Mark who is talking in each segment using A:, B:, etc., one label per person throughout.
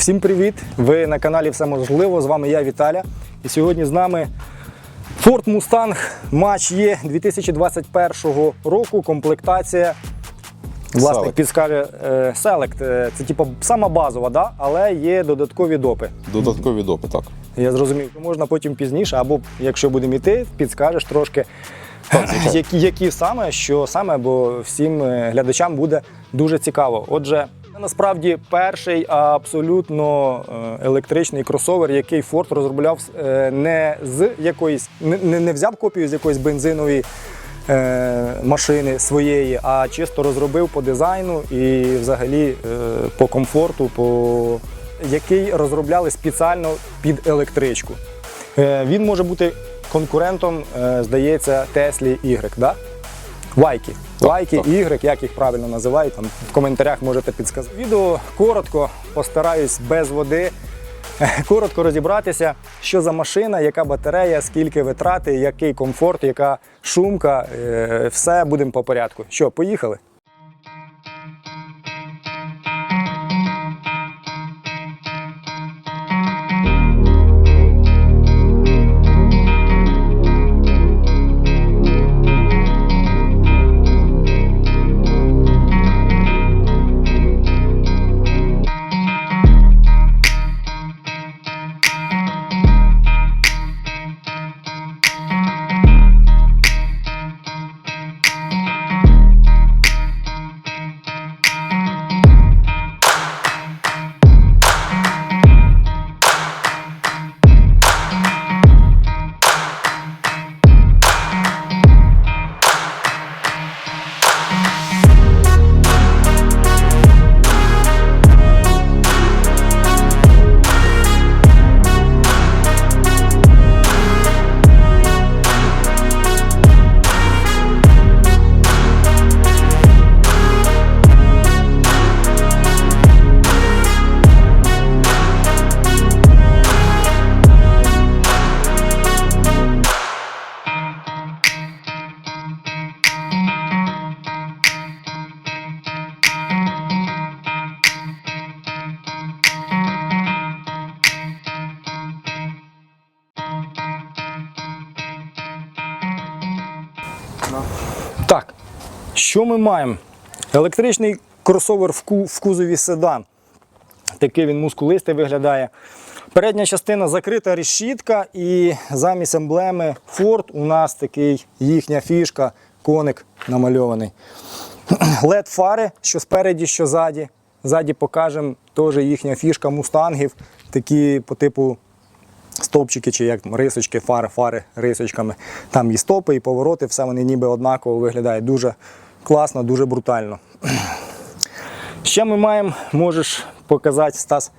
A: Всім привіт! Ви на каналі Все можливо. З вами я Віталя. І сьогодні з нами Ford Mustang Match Є 2021 року. Комплектація.
B: Select.
A: підскаже е, Select. Е, Це типу сама базова, да? але є додаткові допи.
B: Додаткові допи, так.
A: Я зрозумів, можна потім пізніше, або якщо будемо йти, підскажеш трошки, які, які саме, що саме, бо всім е, глядачам буде дуже цікаво. Отже, насправді перший абсолютно е, електричний кросовер, який Ford розробляв е, не з якоїсь, не, не взяв копію з якоїсь бензинової. е, Машини своєї, а чисто розробив по дизайну і взагалі по комфорту, по який розробляли спеціально під електричку. Він може бути конкурентом, здається, Теслі Y, да? Вайки.
B: Так,
A: ігри, як їх правильно називають, там в коментарях можете підсказати. Відео коротко постараюсь без води. Коротко розібратися, що за машина, яка батарея, скільки витрати, який комфорт, яка шумка. е, Все будемо по порядку. Що, поїхали? Що ми маємо? Електричний кросовер в, ку- в кузові седан. Такий він мускулистий виглядає. Передня частина закрита решітка, і замість емблеми Ford у нас такий їхня фішка, коник намальований. led фари, що спереді, що ззаді. Ззаді покажемо теж їхня фішка мустангів, такі по типу стовпчики чи як рисочки, фари, фари рисочками. Там і стопи, і повороти, все вони ніби однаково виглядають. Дуже класно, дуже брутально. Ще ми маємо, можеш показати, Стас,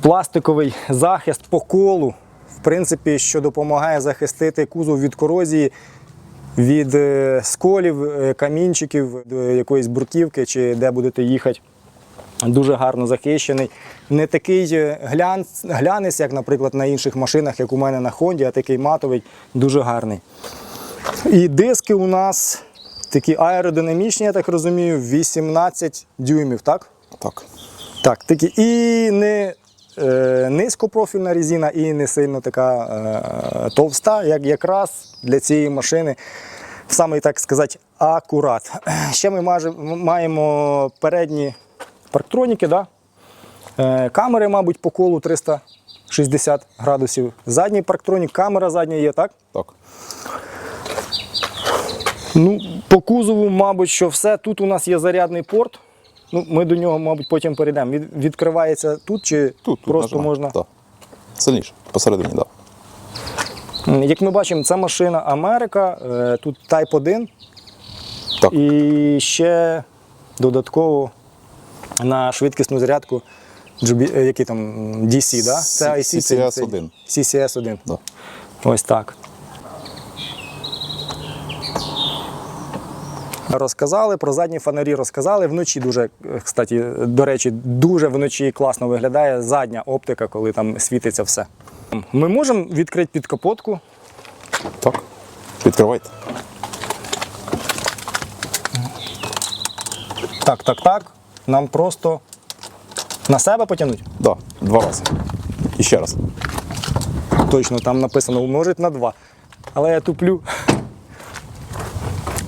A: пластиковий захист по колу, в принципі, що допомагає захистити кузов від корозії, від е, сколів, е, камінчиків, е, якоїсь бруківки чи де будете їхати. Дуже гарно захищений. Не такий е, глянець, як, наприклад, на інших машинах, як у мене на Хонді, а такий матовий, дуже гарний. І диски у нас такі аеродинамічні, я так розумію, 18 дюймів, так?
B: Так.
A: Так, такі. І не е, низькопрофільна резина, і не сильно така е, товста, як якраз для цієї машини. Саме так сказати, акурат. Ще ми маємо передні парктроніки, да? е, камери, мабуть, по колу 360 градусів. Задній парктронік, камера задня є, так?
B: Так.
A: Ну, по кузову, мабуть, що все. Тут у нас є зарядний порт. Ну, ми до нього, мабуть, потім перейдемо. Від, відкривається тут чи
B: Тут, тут
A: просто
B: нажимай.
A: можна.
B: Так. Сильніше, посередині, так.
A: М, Як ми бачимо, це машина Америка, е, тут Type 1
B: Так.
A: і ще додатково на швидкісну зарядку е, який там DC, да? Це IC, це- це
B: CCS1.
A: CCS1.
B: Да.
A: Ось так. Розказали про задні фонарі, розказали. Вночі дуже, е, кстати, до речі, дуже вночі класно виглядає задня оптика, коли там світиться все. Ми можемо відкрити підкапотку.
B: Так. Відкривайте.
A: Так, так, так. Нам просто На себе потягнуть?
B: Да, два рази. І ще раз.
A: Точно, там написано умножить на 2. Але я туплю.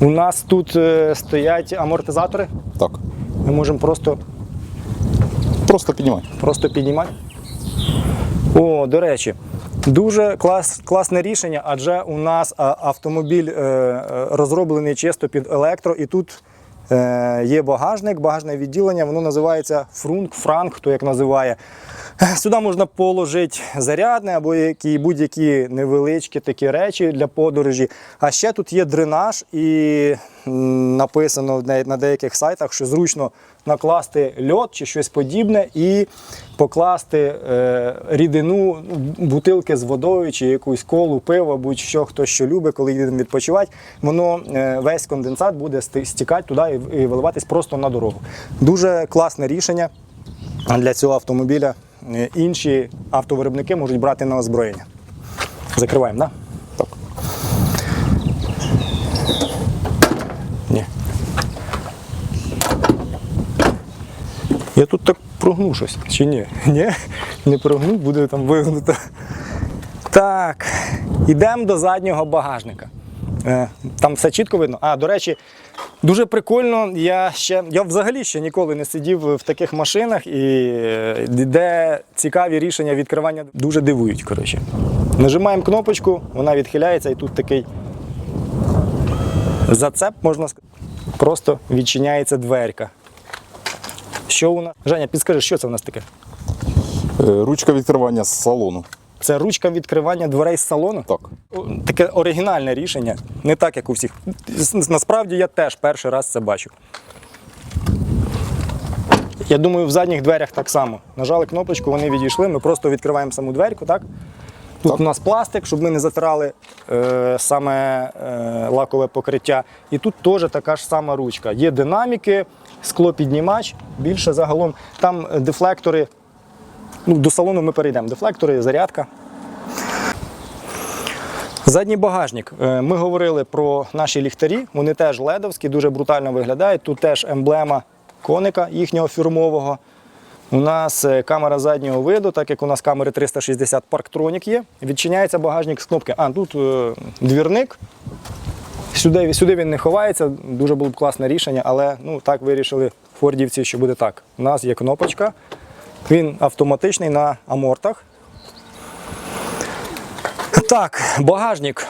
A: У нас тут е, стоять амортизатори.
B: Так.
A: Ми можемо просто,
B: Просто піднімати.
A: просто піднімати. О, до речі, дуже клас, класне рішення, адже у нас автомобіль е, е, розроблений чисто під електро, і тут є багажник, багажне відділення, воно називається фрунк, франк, хто як називає. Сюди можна положити зарядне або які, будь-які невеличкі такі речі для подорожі. А ще тут є дренаж, і написано на деяких сайтах, що зручно накласти льод чи щось подібне і покласти е, рідину, ну, бутилки з водою чи якусь колу, пиво, будь-що хто що любить, коли їдемо відпочивати, воно е, весь конденсат буде стікати туди і, виливатись просто на дорогу. Дуже класне рішення для цього автомобіля. Е, Інші автовиробники можуть брати на озброєння. Закриваємо, так?
B: Так.
A: Я тут так прогну щось, чи ні? Ні? Не прогну, буде там вигнуто. Так, йдемо до заднього багажника. Е, Там все чітко видно. А, до речі, дуже прикольно. Я ще я взагалі ще ніколи не сидів в таких машинах, і е, де цікаві рішення відкривання дуже дивують. Коротше. Нажимаємо кнопочку, вона відхиляється, і тут такий зацеп, можна сказати. Просто відчиняється дверка. Що у нас? Женя, підскажи, що це у нас таке?
B: Е, Ручка відкривання з салону.
A: Це ручка відкривання дверей з салону?
B: Так.
A: Таке оригінальне рішення, не так, як у всіх. Насправді я теж перший раз це бачу. Я думаю, в задніх дверях так само. Нажали кнопочку, вони відійшли, ми просто відкриваємо саму дверку, так? Тут
B: Так.
A: у нас пластик, щоб ми не затирали е, саме е, лакове покриття. І тут теж така ж сама ручка. Є динаміки, склопіднімач, більше загалом. Там дефлектори. Ну, до салону ми перейдемо. Дефлектори, зарядка. Задній багажник. Е, Ми говорили про наші ліхтарі. Вони теж ледовські, дуже брутально виглядають. Тут теж емблема коника їхнього фірмового. У нас е, камера заднього виду, так як у нас камери 360 Parktronic є. Відчиняється багажник з кнопки. А, тут е, двірник. Сюди, сюди він не ховається, дуже було б класне рішення, але ну, так вирішили фордівці, що буде так. У нас є кнопочка, він автоматичний на амортах. Так, багажник.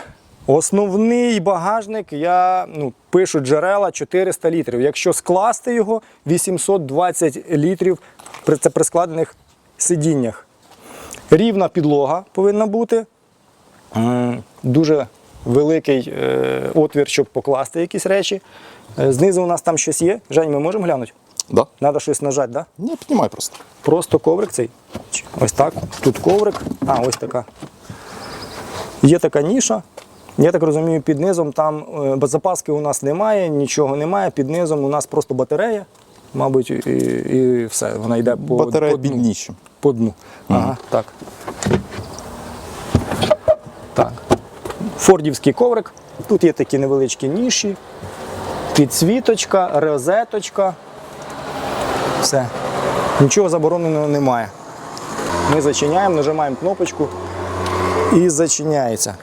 A: Основний багажник, я ну, пишу джерела 400 літрів. Якщо скласти його, 820 літрів при це при складених сидіннях. Рівна підлога повинна бути. Дуже великий е, отвір, щоб покласти якісь речі. Е, Знизу у нас там щось є. Жень, ми можемо глянути?
B: Да?
A: Треба щось нажати? Да?
B: Ні, піднімай просто.
A: Просто коврик цей. Ось так. Тут коврик. А, ось така. Є така ніша. Я так розумію, під низом там е, запаски у нас немає, нічого немає. Під низом у нас просто батарея, мабуть, і, і все. Вона йде по,
B: Батарея
A: по дну. По дну. Ага, так. Так. Фордівський коврик. Тут є такі невеличкі ніші, підсвіточка, розеточка. Все. Нічого забороненого немає. Ми зачиняємо, нажимаємо кнопочку і зачиняється.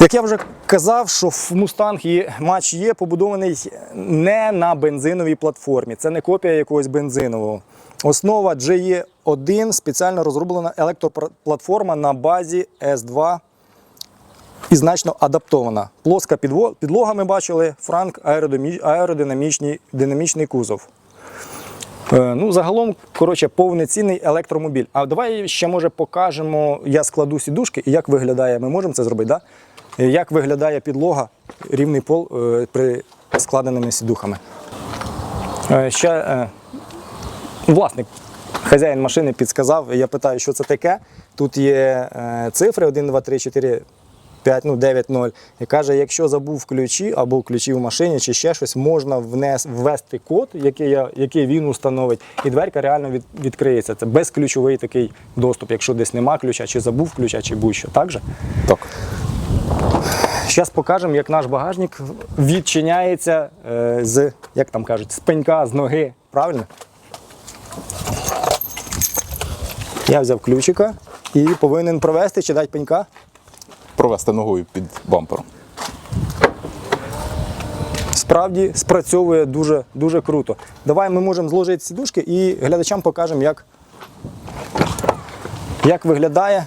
A: Як я вже казав, що в Mustang є, матч є побудований не на бензиновій платформі. Це не копія якогось бензинового. Основа GE1 спеціально розроблена електроплатформа на базі S2 і значно адаптована. Плоска підлога ми бачили, франк аеродинамічний динамічний кузов. Е, Ну, загалом, коротше, повноцінний електромобіль. А давай ще може покажемо, я складу сідушки і як виглядає. Ми можемо це зробити, да? Як виглядає підлога, рівний пол е, при складеними сідухами. Е, Ще е, власник, хазяїн машини підсказав. Я питаю, що це таке. Тут є цифри 1, 2, 3, 4, 5, ну 9, 0. І каже, якщо забув ключі або ключі в машині, чи ще щось, можна внес, ввести код, який, я, який він установить, і дверка реально від, відкриється. Це безключовий такий доступ, якщо десь нема ключа, чи забув ключа, чи будь-що. Так же?
B: Так.
A: Зараз покажемо, як наш багажник відчиняється е, з, як там кажуть, з пенька, з ноги. Правильно? Я взяв ключика і повинен провести чи дати пенька.
B: Провести ногою під бампером.
A: Справді спрацьовує дуже, дуже круто. Давай ми можемо зложити сідушки і глядачам покажемо, як, як виглядає.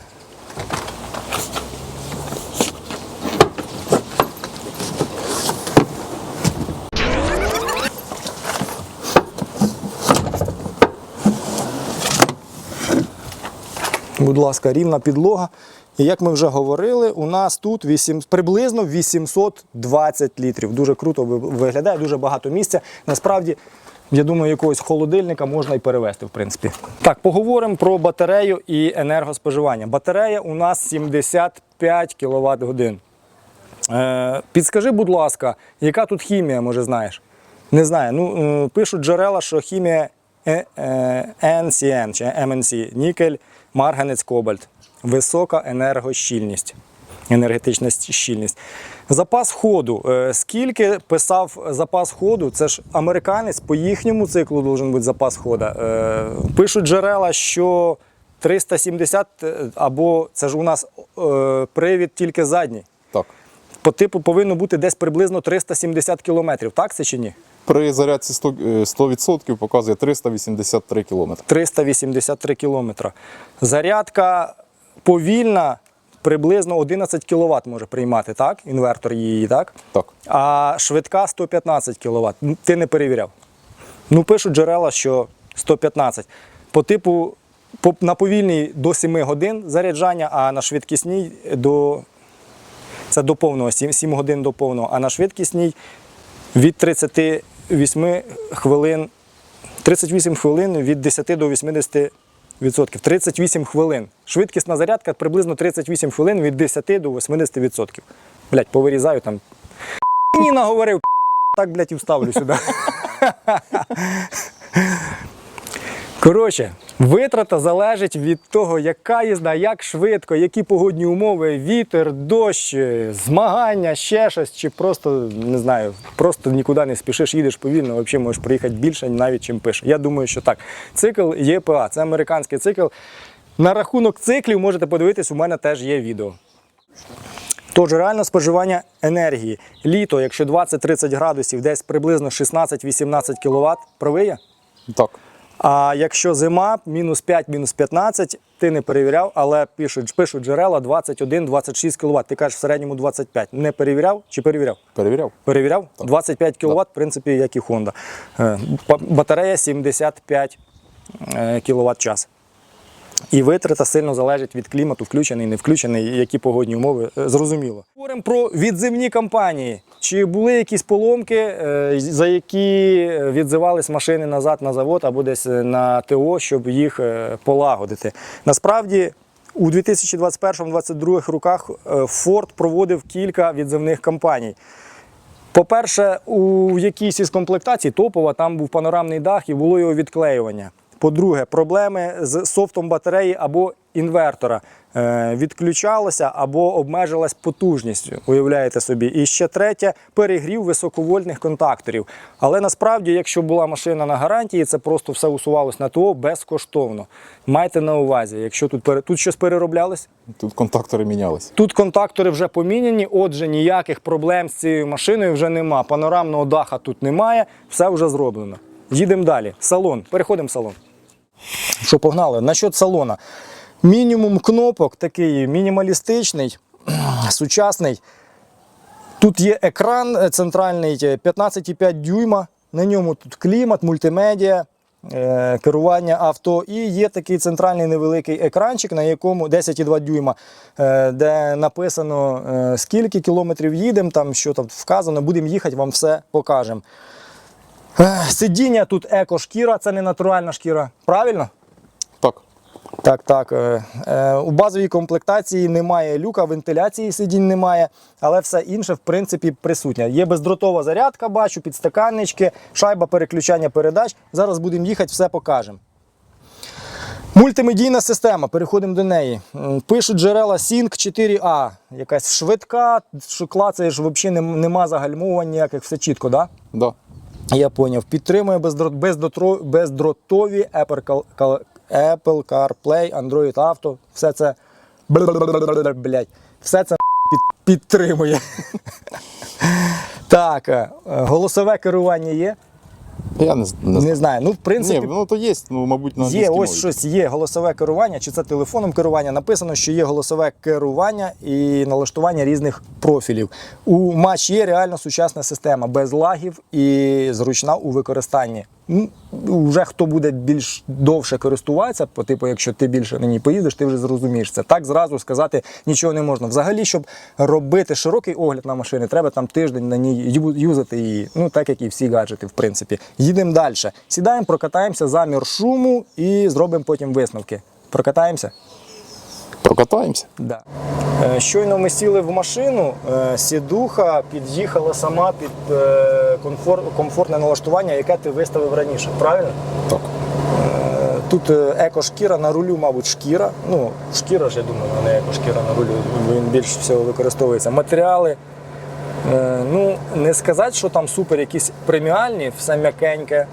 A: Будь ласка, рівна підлога. І як ми вже говорили, у нас тут 8, приблизно 820 літрів. Дуже круто виглядає, дуже багато місця. Насправді, я думаю, якогось холодильника можна і перевезти, в принципі. Так, поговоримо про батарею і енергоспоживання. Батарея у нас 75 кВт годин. Е, підскажи, будь ласка, яка тут хімія, може, знаєш? Не знаю. Ну, е, пишуть джерела, що хімія е, е, NCN чи MNC, нікель, марганець, кобальт. Висока енергощільність, енергетична щільність. Запас ходу. Е, Скільки писав запас ходу? Це ж американець, по їхньому циклу должен бути запас ходу. Е, Пишуть джерела, що 370 е, або це ж у нас привід тільки задній
B: Так.
A: по типу повинно бути десь приблизно 370 кілометрів. Так це чи ні?
B: При зарядці 100%, е, 100% показує 383 км.
A: 383 кілометра. Зарядка повільна, приблизно 11 кВт може приймати, так? Інвертор її, так?
B: Так.
A: А швидка 115 кВт. Ти не перевіряв. Ну, пишуть джерела, що 115. По типу по- на повільній до 7 годин заряджання, а на швидкісній до. Це до повного, 7, 7 годин до повного, а на швидкісній від 38 хвилин 38 хвилин від 10 до 80 відсотків. 38 хвилин. Швидкісна зарядка приблизно 38 хвилин від 10 до 80 відсотків. Блять, повирізаю там. Ні, наговорив, так, блять, і вставлю сюди. Коротше, витрата залежить від того, яка їзда, як швидко, які погодні умови, вітер, дощ, е, змагання, ще щось, чи просто не знаю, просто нікуди не спішиш, їдеш повільно, взагалі можеш проїхати більше, навіть чим пише. Я думаю, що так. Цикл ЄПА, це американський цикл. На рахунок циклів можете подивитись, у мене теж є відео. Тож реальне споживання енергії. Літо, якщо 20-30 градусів, десь приблизно 16-18 кВт, правий?
B: Так.
A: А якщо зима, мінус 5, мінус 15, ти не перевіряв, але пишуть, пишуть джерела 21-26 кВт. Ти кажеш в середньому 25. Не перевіряв чи перевіряв?
B: Перевіряв?
A: Перевіряв? 25 кВт, в принципі, як і Honda. Е, ба- Батарея 75 кВт час. І витрата сильно залежить від клімату, включений, не включений, які погодні умови, е, зрозуміло. Говоримо про відзивні кампанії. Чи були якісь поломки, е, за які відзивались машини назад на завод або десь е, на ТО, щоб їх е, полагодити? Насправді. У 2021-2022 роках е, Ford проводив кілька відзивних кампаній. По-перше, у якійсь із комплектацій топова там був панорамний дах і було його відклеювання. По-друге, проблеми з софтом батареї або інвертора Е, відключалося або обмежилась потужність, уявляєте собі. І ще третє перегрів високовольтних контакторів. Але насправді, якщо була машина на гарантії, це просто все усувалось на ТО безкоштовно. Майте на увазі, якщо тут пере- тут щось перероблялось.
B: Тут контактори мінялись.
A: Тут контактори вже поміняні, отже, ніяких проблем з цією машиною вже нема. Панорамного даха тут немає, все вже зроблено. Їдемо далі. Салон. Переходимо в салон. Що погнали? Насчет салона. Мінімум кнопок такий мінімалістичний, сучасний. Тут є екран е, центральний е, 15,5 дюйма. На ньому тут клімат, мультимедіа, е, керування авто. І є такий центральний невеликий екранчик, на якому 10,2 дюйма, е, де написано, е, скільки кілометрів їдемо, там, що там вказано, будемо їхати, вам все покажемо. Е, Сидіння тут еко-шкіра, це не натуральна шкіра. Правильно?
B: Так.
A: Так, так. е, е, У базовій комплектації немає люка, вентиляції сидінь немає, але все інше, в принципі, присутнє. Є бездротова зарядка, бачу, підстаканнички, шайба переключання передач. Зараз будемо їхати, все покажемо. Мультимедійна система, переходимо до неї. Пишуть джерела Sync 4A. Якась швидка, клацаєш, взагалі нема загальмувань ніяких, все чітко, так? Да?
B: Да.
A: Я поняв. Підтримує бездротові Apple, CarPlay, Android Auto. Все це. Блять. Все це під, підтримує. Так, е, голосове керування є.
B: Я не, не
A: Не
B: знаю.
A: Ну, в принципі,
B: Ні, ну то є, ну, мабуть, на
A: Є ось
B: мові.
A: щось, є голосове керування, чи це телефоном керування. Написано, що є голосове керування і налаштування різних профілів. У матч є реально сучасна система без лагів і зручна у використанні. Ну, Вже хто буде більш довше користуватися, по типу, якщо ти більше на ній поїдеш, ти вже зрозумієш це. Так зразу сказати нічого не можна. Взагалі, щоб робити широкий огляд на машини, треба там тиждень на ній юзати її. Ну так як і всі гаджети, в принципі. Їдемо далі. Сідаємо, прокатаємося замір шуму і зробимо потім висновки. Прокатаємося?
B: Прокатаємося.
A: Да. Е, Щойно ми сіли в машину, е, сідуха під'їхала сама під е, комфортне налаштування, яке ти виставив раніше. Правильно?
B: Так.
A: Тут еко-шкіра на рулю, мабуть, шкіра. Ну, шкіра ж, я думаю, не еко-шкіра на рулю. Він більш всього використовується. Матеріали. Е, Ну, не сказати, що там супер якісь преміальні, все м'якеньке.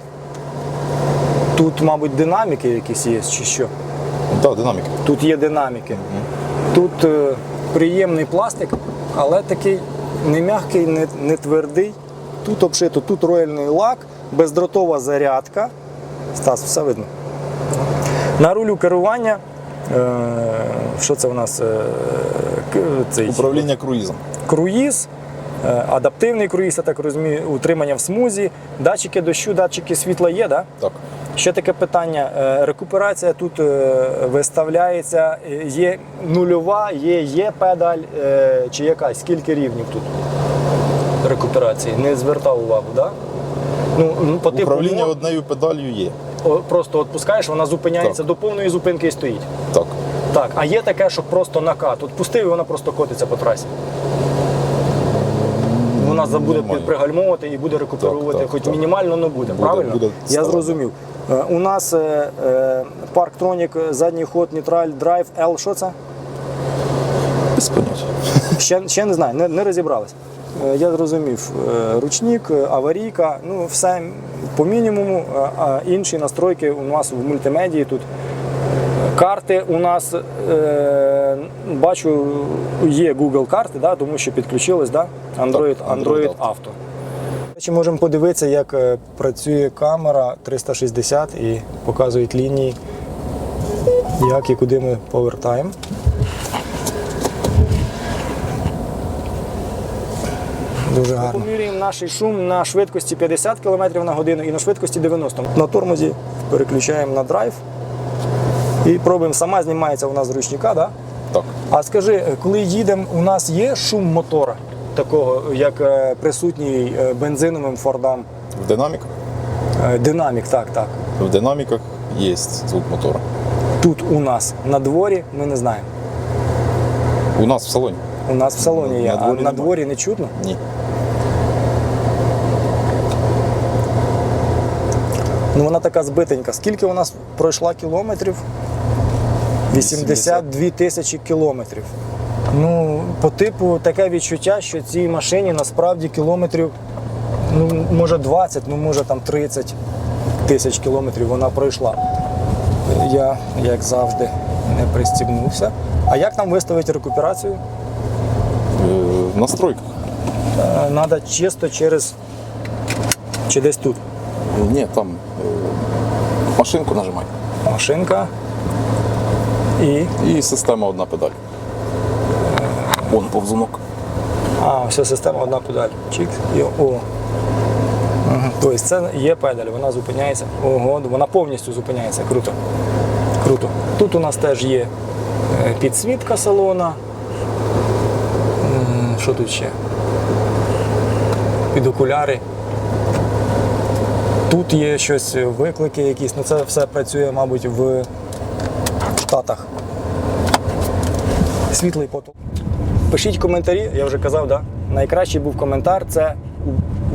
A: Тут, мабуть, динаміки якісь є, чи що.
B: Так, динаміка.
A: Тут є динаміки. Тут е, приємний пластик, але такий не м'який, не, не твердий. Тут обшито, тут рояльний лак, бездротова зарядка. Стас, все видно. На рулю керування. Е, що це у нас? Е, к- цей,
B: Управління круїзом.
A: круїз, адаптивний круїз, я так розумію, утримання в смузі, датчики дощу, датчики світла є, так?
B: Так.
A: Ще таке питання. Е, Рекуперація тут е, виставляється, е, є нульова, є, є педаль е, чи якась. Скільки рівнів тут рекуперації? Не звертав увагу, так? Да? Ну, ну, по типу,
B: Управління
A: мо-
B: однією педалью є.
A: просто відпускаєш, вона зупиняється
B: Так.
A: до повної зупинки і стоїть.
B: Так.
A: Так, а є таке, що просто накат. От пустив і вона просто котиться по трасі. Вона забуде пригальмовувати і буде рекуперувати,
B: Так, так,
A: хоч
B: так.
A: мінімально, але буде,
B: Буде,
A: правильно?
B: буде
A: Я зрозумів. Е, У нас е, е, Parktronic, задній ход, нейтраль, драйв, L, що це?
B: Без поняття.
A: Ще, ще не знаю, не, не розібрались. Я зрозумів. Ручник, аварійка, ну все по мінімуму. А інші настройки у нас в мультимедії тут. Карти у нас е, бачу, є Google карти, да, тому що підключились, да? Android,
B: Так, Android
A: Android
B: Auto.
A: Auto. Чи можемо подивитися, як е, працює камера 360 і показують лінії, як і куди ми повертаємо. Дуже гарно. Поміряємо наш шум на швидкості 50 км на годину і на швидкості 90 На тормозі переключаємо на драйв і пробуємо. Сама знімається у нас з ручника, да?
B: Так.
A: А скажи, коли їдемо, у нас є шум мотора, такого, як е, присутній е, бензиновим Фордам?
B: В динаміках?
A: Е, Динамік, так, так.
B: В динаміках є звук мотора.
A: Тут у нас на дворі ми не знаємо.
B: У нас в салоні?
A: У нас в салоні є,
B: На
A: а на дворі не чутно.
B: Ні.
A: Ну вона така збитенька. Скільки у нас пройшла кілометрів? 82 тисячі кілометрів. Ну, по типу таке відчуття, що цій машині насправді кілометрів, ну, може 20, ну може там 30 тисяч кілометрів вона пройшла. Я, як завжди, не пристібнувся. А як нам виставити рекуперацію?
B: Е, В настройках.
A: Треба чисто через. Чи десь тут.
B: Ні, там е, машинку нажимай.
A: Машинка. І.
B: І система одна педаль. Вон повзунок.
A: А, вся система одна педаль. Чик і о. Ага. Тобто це є педаль, вона зупиняється. Ого, вона повністю зупиняється. Круто. Круто. Тут у нас теж є е, підсвітка салона. Що тут ще? Під окуляри. Тут є щось, виклики якісь, ну це все працює, мабуть, в Штатах. Світлий поток. Пишіть коментарі, я вже казав, да? найкращий був коментар це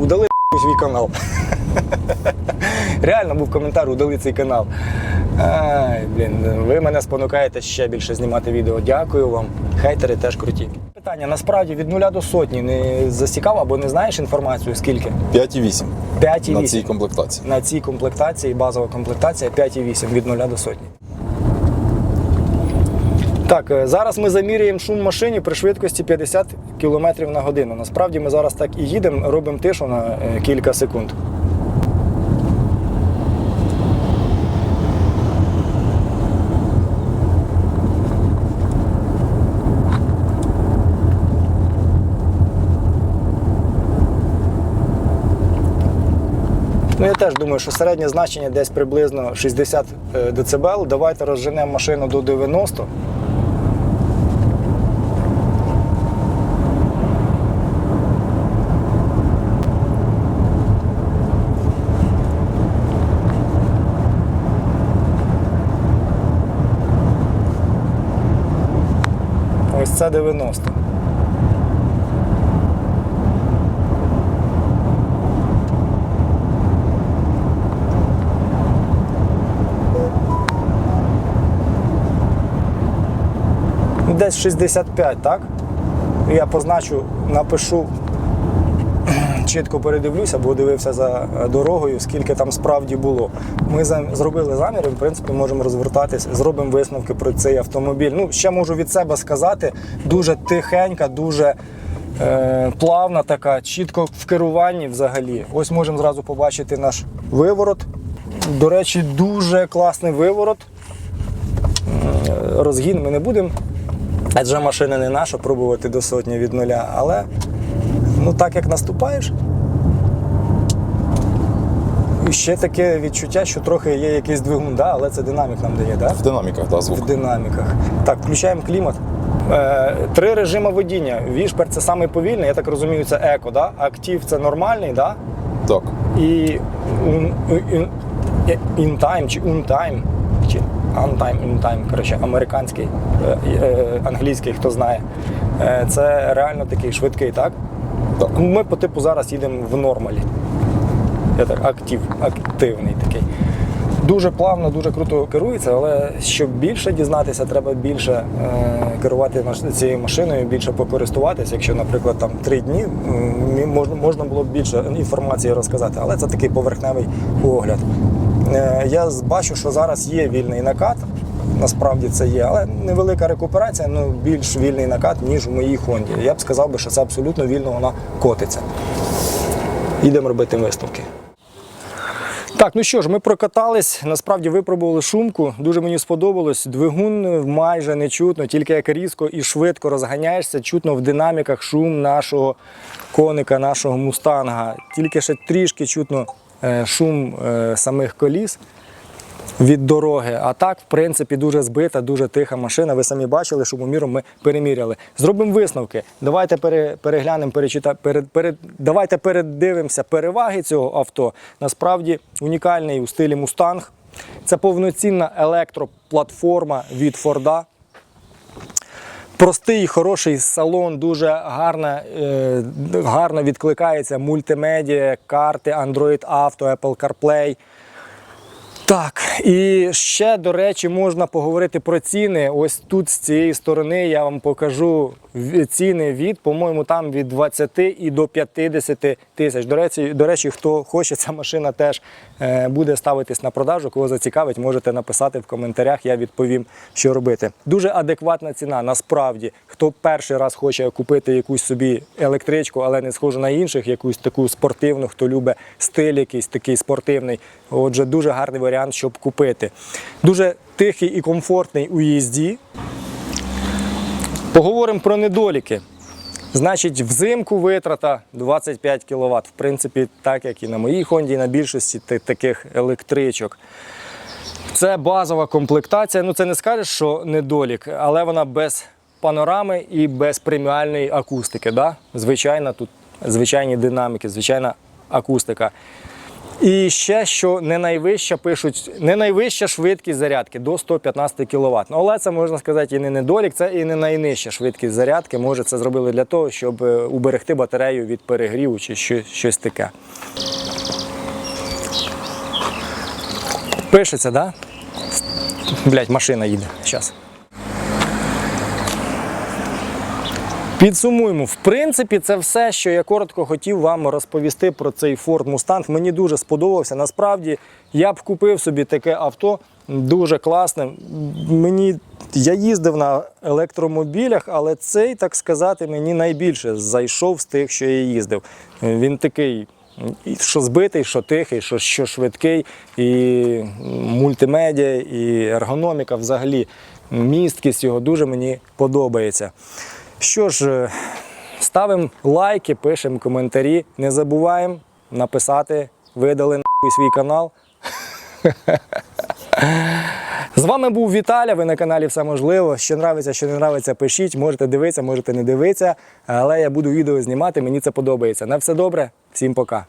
A: удали свій канал. Реально був коментар, удали цей канал. Ай, блін, ви мене спонукаєте ще більше знімати відео. Дякую вам. Хейтери теж круті. Питання насправді від нуля до сотні не засікав або не знаєш інформацію, скільки?
B: 5,8
A: 5,8.
B: на цій комплектації.
A: На цій комплектації, базова комплектація 5,8 від 0 до сотні. Так, е, зараз ми замірюємо шум машині при швидкості 50 км на годину. Насправді ми зараз так і їдемо, робимо тишу на е, кілька секунд. Ну, я теж думаю, що середнє значення десь приблизно 60 дБ. Давайте розженемо машину до 90. Це 90. Ну, Десь 65, так? Я позначу, напишу, чітко передивлюся, бо дивився за е, дорогою, скільки там справді було. Ми зробили заміри, в принципі, можемо розвертатись, зробимо висновки про цей автомобіль. Ну, ще можу від себе сказати, дуже тихенька, дуже е, плавна така, чітко в керуванні взагалі. Ось можемо зразу побачити наш виворот. До речі, дуже класний виворот. Е, Розгін ми не будемо Адже машина не наша, пробувати до сотні від нуля, але ну так як наступаєш. І ще таке відчуття, що трохи є якийсь двигун, да, але це динамік нам дає, да?
B: В динаміках да,
A: в динаміках. Так, включаємо клімат. Е, три режими водіння. Вішпер це самий повільний, я так розумію, це еко, да? актив це нормальний, да?
B: Так.
A: і time чи time, чи on time, in коротше, американський, е, е, англійський, хто знає. Е, Це реально такий швидкий, так?
B: Так.
A: Ми по типу зараз їдемо в нормалі. Я так актив, активний такий. Дуже плавно, дуже круто керується, але щоб більше дізнатися, треба більше е, керувати цією машиною, більше покористуватися. Якщо, наприклад, там три дні можна, можна було б більше інформації розказати, але це такий поверхневий огляд. Е, я бачу, що зараз є вільний накат. Насправді це є, але невелика рекуперація, ну більш вільний накат, ніж у моїй Хонді. Я б сказав би, що це абсолютно вільно вона котиться. Йдемо робити висновки. Так, ну що ж, ми прокатались. Насправді випробували шумку. Дуже мені сподобалось. Двигун майже не чутно, тільки як різко і швидко розганяєшся, чутно в динаміках шум нашого коника, нашого мустанга. Тільки ще трішки чутно е, шум е, самих коліс від дороги. А так, в принципі, дуже збита, дуже тиха машина. Ви самі бачили, шумоміром ми переміряли. Зробимо висновки. Давайте переглянемо, перечита, перед, перед, давайте передивимося переваги цього авто. Насправді унікальний у стилі Мустанг. Це повноцінна електроплатформа від Форда. Простий, хороший салон, дуже гарно, е, гарно відкликається мультимедіа, карти, Android Auto, Apple CarPlay. Так, і ще, до речі, можна поговорити про ціни. Ось тут з цієї сторони я вам покажу ціни від, по-моєму, там від 20 і до 50 тисяч. До речі, до речі, хто хоче, ця машина теж буде ставитись на продажу. Кого зацікавить, можете написати в коментарях, я відповім, що робити. Дуже адекватна ціна, насправді. Хто перший раз хоче купити якусь собі електричку, але не схожу на інших, якусь таку спортивну, хто любить стиль якийсь такий спортивний. Отже, дуже гарний варіант, щоб купити. Дуже тихий і комфортний у їзді. Поговоримо про недоліки. Значить, взимку витрата 25 кВт. В принципі, так як і на моїй Хонді, і на більшості таких електричок. Це базова комплектація. Ну, це не скажеш, що недолік, але вона без панорами і без преміальної акустики. Да? Звичайна тут звичайні динаміки, звичайна акустика. І ще що не найвища пишуть, не найвища швидкість зарядки до 115 кВт. Ну, але це можна сказати і не недолік, це і не найнижча швидкість зарядки. Може, це зробили для того, щоб е, уберегти батарею від перегріву чи щось таке. Пишеться, так? Да? Блять, машина їде. Зараз. Підсумуємо, в принципі, це все, що я коротко хотів вам розповісти про цей Ford Mustang. Мені дуже сподобався. Насправді я б купив собі таке авто дуже класне. Мені я їздив на електромобілях, але цей, так сказати, мені найбільше зайшов з тих, що я їздив. Він такий. Що збитий, що тихий, що, що швидкий, і мультимедіа, і ергономіка взагалі. Місткість його дуже мені подобається. Що ж, е, ставимо лайки, пишемо коментарі. Не забуваємо написати, видали нахуй свій канал. З вами був Віталя. Ви на каналі Все можливо. Що нравиться, що не нравиться, пишіть. Можете дивитися, можете не дивитися. Але я буду відео знімати. Мені це подобається. На все добре, всім пока.